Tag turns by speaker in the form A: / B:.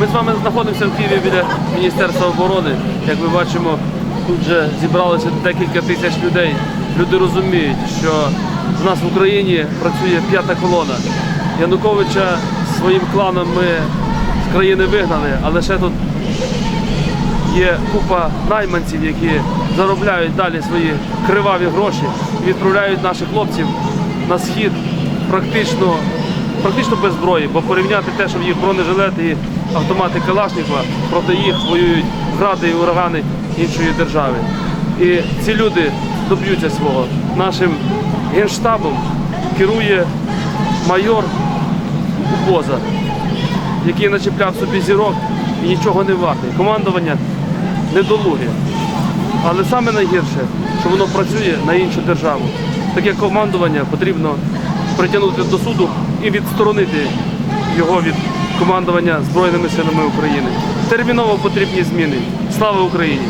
A: Ми з вами знаходимося в Києві біля Міністерства оборони. Як ми бачимо, тут вже зібралося декілька тисяч людей. Люди розуміють, що в нас в Україні працює п'ята колона. Януковича своїм кланом ми з країни вигнали, але ще тут є купа найманців, які заробляють далі свої криваві гроші і відправляють наших хлопців на схід практично, практично без зброї, бо порівняти те, що в їх бронежилети і автомати Калашникова, проти їх воюють гради і урагани іншої держави. І ці люди доб'ються свого. Нашим генштабом керує майор Убоза, який начепляв собі зірок і нічого не вартий. Командування недолуге. Але саме найгірше, що воно працює на іншу державу. Таке командування потрібно притягнути до суду і відсторонити його від командування Збройними силами України. Терміново потрібні зміни. Слава Україні!